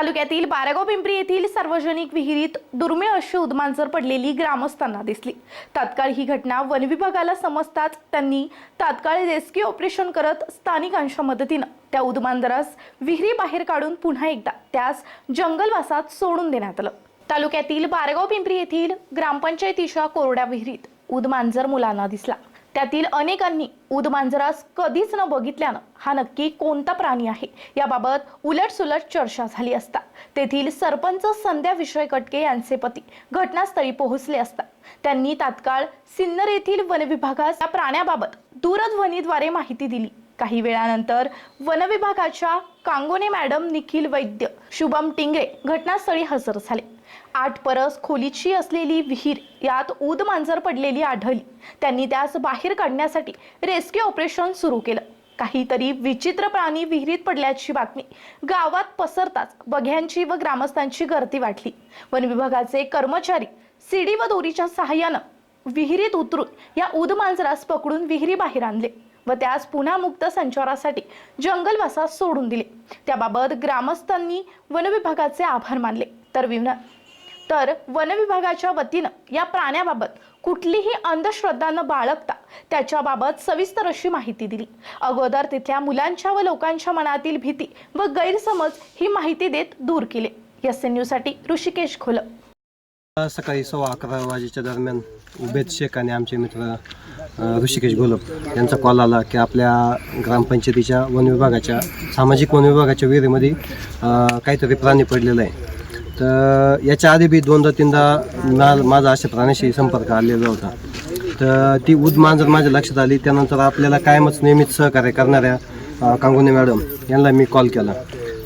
तालुक्यातील बारागाव पिंपरी येथील सार्वजनिक विहिरीत दुर्मिळ अशी उदमांजर पडलेली ग्रामस्थांना दिसली. तात्काळ ही घटना वनविभागाला समजताच त्यांनी तात्काळ रेस्क्यू ऑपरेशन करत स्थानिकांच्या मदतीनं त्या उदमांजरास विहिरी बाहेर काढून पुन्हा एकदा त्यास जंगलवासात सोडून देण्यात आलं. तालुक्यातील बारगाव पिंपरी येथील ग्रामपंचायतीच्या कोरड्या विहिरीत उदमांजर मुलांना दिसला. त्यातील अनेकांनी उदमांजरास कधीच न बघितल्यानं हा नक्की कोणता प्राणी आहे? याबाबत उलटसुलट चर्चा झाली असता. तेथील सरपंच संध्या विषय कटके यांचे पती घटनास्थळी पोहोचले असता. त्यांनी तात्काळ सिन्नर येथील वनविभागास या प्राण्याबाबत दूरध्वनीद्वारे माहिती दिली. काही वेळानंतर वनविभागाच्या कांगोने मॅडम निखिल वैद्य शुभम टिंगरे घटनास्थळी हजर झाले. आठ परस खोलीची असलेली विहीर यात ऊद मांजर पडलेली आढळली. त्यांनी त्यास बाहेर काढण्यासाठी रेस्क्यू ऑपरेशन सुरू केलं. काहीतरी विचित्र प्राणी विहिरीत पडल्याची बातमी गावात पसरताच बघ्यांची व ग्रामस्थांची गर्दी वाढली वन विभागाचे कर्मचारी सीडी व दोरीच्या सहाय्यानं विहिरीत उतरून या ऊद मांजरास पकडून विहिरी बाहेर आणले व त्यास पुन्हा मुक्त संचारासाठी जंगलवासात सोडून दिले. त्याबाबत ग्रामस्थांनी वनविभागाचे आभार मानले. तर विन तर वनविभागाच्या वतीनं या प्राण्याबाबत कुठलीही अंधश्रद्धा न बाळगता त्याच्याबाबत सविस्तर अशी माहिती दिली. अगोदर तिथल्या मुलांच्या व लोकांच्या मनातील भीती व गैरसमज ही माहिती देत दूर केले. एस एन न्यूजसाठी ऋषिकेश खोल. सकाळी सव्वा अकरा वाजेच्या दरम्यान उबेद शेख आणि आमचे मित्र ऋषिकेश घोलप यांचा कॉल आला की आपल्या ग्रामपंचायतीच्या वन विभागाच्या सामाजिक वन विभागाच्या विहिरीमध्ये काहीतरी प्राणी पडलेलं आहे. तर याच्या आधी बी दोनदा तीनदा मा माझा अशा प्राण्याशी संपर्क आलेला होता. तर ती उद मांजर माझ्या लक्षात आली. त्यानंतर आपल्याला कायमच नेहमीच सहकार्य करणाऱ्या अ, कांगोने मॅडम यांना मी कॉल केला.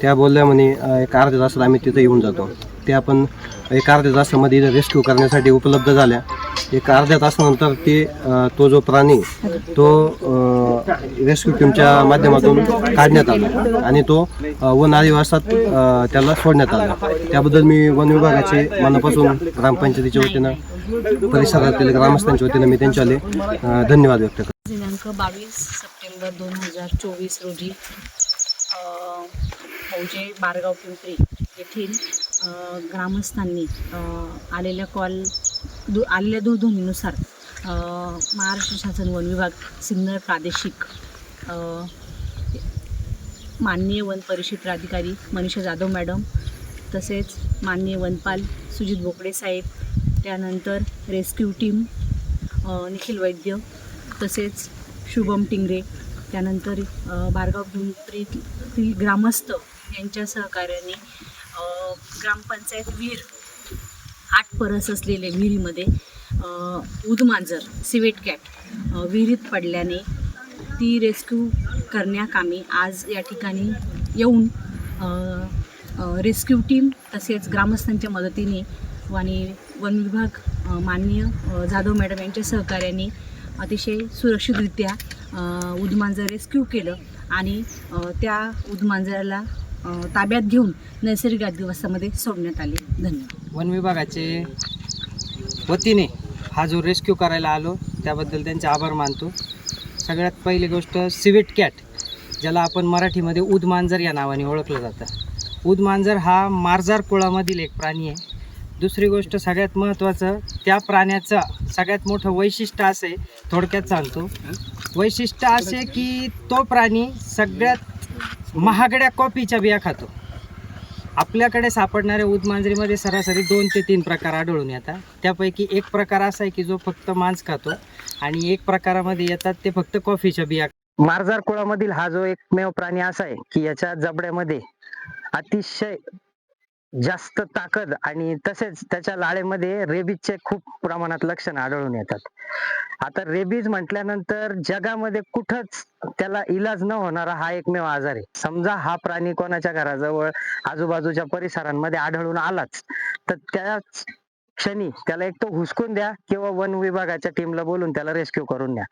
त्या बोलल्या म्हणे एक अर्ध्या तासात आम्ही तिथं येऊन जातो. ते आपण एक अर्ध्या तासामध्ये रेस्क्यू करण्यासाठी उपलब्ध झाल्या. एक अर्ध्या तासानंतर ते तो जो प्राणी तो रेस्क्यू टीमच्या माध्यमातून काढण्यात आला. आणि तो वन आदिवासात त्याला सोडण्यात आला. त्याबद्दल मी वन विभागाचे मनापासून ग्रामपंचायतीच्या वतीनं परिसरातील ग्रामस्थांच्या वतीनं मी त्यांच्याले धन्यवाद व्यक्त करतो. दिनांक बावीस सप्टेंबर दोन हजार चोवीस रोजी मौजे बारगाव पिंपरी येथील ग्रामस्थांनी आलेल्या कॉल दु आलेल्या दूरध्वनीनुसार महाराष्ट्र शासन वन विभाग सिन्नर प्रादेशिक माननीय वन परिषद अधिकारी मनीषा जाधव मॅडम तसेच माननीय वनपाल सुजित बोकडे साहेब त्यानंतर रेस्क्यू टीम निखिल वैद्य तसेच शुभम टिंगरे त्यानंतर बारगाव पिंपरीतील ग्रामस्थ यांच्या सहकार्याने ग्रामपंचायत विहीर आठ परस असलेले विहिरीमध्ये उदमांजर सिवेट कॅट विहिरीत पडल्याने ती रेस्क्यू करण्याकामी आज या ठिकाणी येऊन रेस्क्यू टीम तसेच ग्रामस्थांच्या मदतीने आणि वन विभाग माननीय जाधव मॅडम यांच्या सहकार्याने अतिशय सुरक्षितरित्या उदमांजर रेस्क्यू केलं आणि त्या उदमांजराला ताब्यात घेऊन नैसर्गिक अधिवासामध्ये सोडण्यात आले. धन्यवाद. वन विभागाचे वतीने हा जो रेस्क्यू करायला आलो त्याबद्दल त्यांचे आभार मानतो. सगळ्यात पहिली गोष्ट सिवेट कॅट ज्याला आपण मराठीमध्ये उद मांजर या नावाने ओळखलं जातं. उद मांजर हा मार्जार कुळामधील एक प्राणी आहे. दुसरी गोष्ट सगळ्यात महत्त्वाचं त्या प्राण्याचं सगळ्यात मोठं वैशिष्ट्य असे थोडक्यात सांगतो. वैशिष्ट्य असे की तो प्राणी सगळ्यात महागड्या कॉफीच्या बिया खातो. आपल्याकडे सापडणाऱ्या उदमांजरीमध्ये सरासरी दोन ते तीन प्रकार आढळून येतात. त्यापैकी एक प्रकार असा आहे की जो फक्त मांस खातो आणि एक प्रकारामध्ये येतात ते फक्त कॉफीच्या बिया मार्जार कुळामधील हा जो एकमेव प्राणी असा आहे की याच्या जबड्यामध्ये अतिशय जास्त ताकद आणि तसेच त्याच्या लाळेमध्ये रेबीजचे खूप प्रमाणात लक्षण आढळून येतात. आता रेबीज म्हटल्यानंतर जगामध्ये कुठंच त्याला इलाज न होणारा हा एकमेव आजार आहे. समजा हा प्राणी कोणाच्या घराजवळ आजूबाजूच्या परिसरांमध्ये आढळून आलाच तर त्याच क्षणी त्याला एक तो हुसकून द्या किंवा वन विभागाच्या टीमला बोलून त्याला रेस्क्यू करून द्या.